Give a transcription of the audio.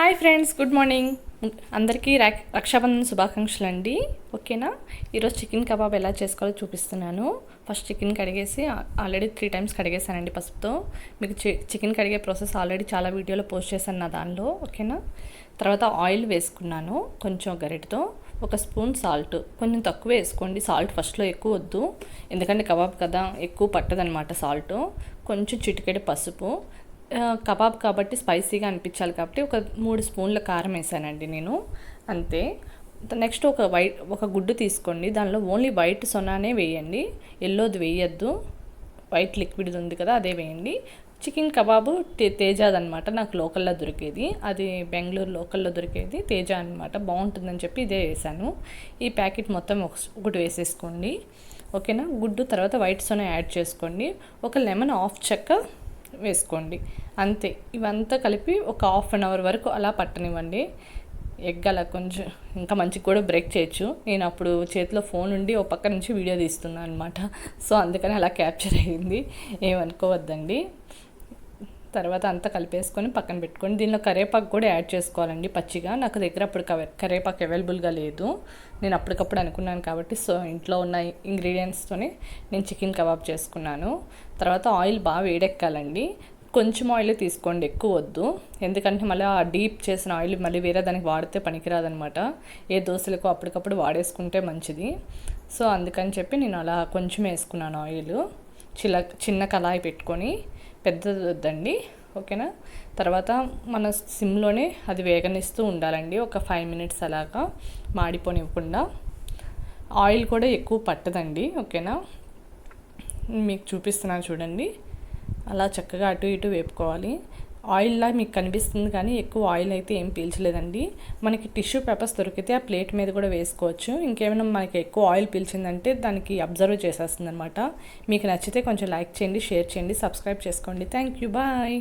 Hi friends good morning. అందరికీ రా- రక్షాబంధన్ శుభాకాంక్షలు అండి ఓకేనా? ఈరోజు చికెన్ కబాబ్ ఎలా చేసుకోవాలో చూపిస్తున్నాను. ఫస్ట్ చికెన్ కడిగేసి ఆల్రెడీ త్రీ టైమ్స్ కడిగేసానండి పసుపుతో. మీకు చి- చికెన్ కడిగే ప్రాసెస్ ఆల్రెడీ చాలా వీడియోలో పోస్ట్ చేశాను నా దానిలో ఓకేనా? తర్వాత ఆయిల్ వేసుకున్నాను కొంచెం గరిటతో. ఒక స్పూన్ సాల్ట్. కొంచెం తక్కువ వేసుకోండి సాల్ట్ ఫస్ట్లో ఎక్కువ వద్దు. ఎందుకంటే కబాబ్ కదా ఎక్కువ పట్టదనమాట సాల్ట్. కొంచెం చిటికెడు పసుపు. కబాబ్ కాబట్టి స్పైసీగా అనిపించాలి కాబట్టి ఒక మూడు స్పూన్ల కారం వేసానండి నేను. అంతే. నెక్స్ట్ ఒక వైట్ ఒక గుడ్డు తీసుకోండి. దానిలో ఓన్లీ వైట్ సొనానే వేయండి. ఎల్లోది వేయద్దు. వైట్ లిక్విడ్ ఉంది కదా అదే వేయండి. చికెన్ కబాబు తే తేజాది అనమాట నాకు లోకల్లో దొరికేది. అది బెంగళూరు లోకల్లో దొరికేది. తేజ అనమాట బాగుంటుందని చెప్పి ఇదే వేసాను. ఈ ప్యాకెట్ మొత్తం ఒక- ఒకటి వేసేసుకోండి. ఓకేనా? గుడ్డు తర్వాత వైట్ సొన యాడ్ చేసుకోండి. ఒక లెమన్ హాఫ్ చెక్క వేసుకోండి. అంతే. ఇవంతా కలిపి ఒక హాఫ్ అన్ అవర్ వరకు అలా పట్టనివ్వండి. ఎగ్ అలా కొంచెం ఇంకా మంచిగా కూడా బ్రేక్ చేయొచ్చు. నేను అప్పుడు చేతిలో ఫోన్ ఉండి ఓ పక్క నుంచి వీడియో తీస్తున్నాను అనమాట సో అందుకని అలా క్యాప్చర్ అయ్యింది ఏమనుకోవద్దండి. తర్వాత అంతా కలిపేసుకొని పక్కన పెట్టుకొని దీనిలో కరేపాకు కూడా యాడ్ చేసుకోవాలండి పచ్చిగా. నాకు దగ్గర అప్పుడు కవే- కరేపాకు అవైలబుల్గా లేదు. నేను అప్పటికప్పుడు అనుకున్నాను కాబట్టి సో ఇంట్లో ఉన్న ఇంగ్రీడియంట్స్తోనే నేను చికెన్ కబాబ్ చేసుకున్నాను. తర్వాత ఆయిల్ బాగా వేడెక్కాలండి. కొంచెం ఆయిల్ తీసుకోండి ఎక్కువ వద్దు. ఎందుకంటే మళ్ళీ ఆ డీప్ చేసిన ఆయిల్ మళ్ళీ వేరే దానికి వాడితే పనికిరాదనమాట ఏ దోశలకు అప్పటికప్పుడు వాడేసుకుంటే మంచిది. సో అందుకని చెప్పి నేను అలా కొంచెం వేసుకున్నాను ఆయిల్ చిల చిన్న కళాయి పెట్టుకొని పెద్దది వద్దండి ఓకేనా? తర్వాత మన సిమ్లోనే అది వేగనిస్తూ ఉండాలండి ఒక ఫైవ్ మినిట్స్ అలాగా మాడిపోనివ్వకుండా. ఆయిల్ కూడా ఎక్కువ పట్టదండి ఓకేనా? మీకు చూపిస్తున్నాను చూడండి. అలా చక్కగా అటు ఇటు వేపుకోవాలి. ఆయిల్లా మీకు కనిపిస్తుంది కానీ ఎక్కువ ఆయిల్ అయితే ఏం పీల్చలేదండి. మనకి టిష్యూ పేపర్స్ దొరికితే ఆ ప్లేట్ మీద కూడా వేసుకోవచ్చు. ఇంకేమైనా మనకి ఎక్కువ ఆయిల్ పీల్చిందంటే దానికి అబ్జర్వ్ చేసేస్తుంది అనమాట మీకు నచ్చితే కొంచెం లైక్ చేయండి షేర్ చేయండి సబ్స్క్రైబ్ చేసుకోండి. Thank you. బాయ్.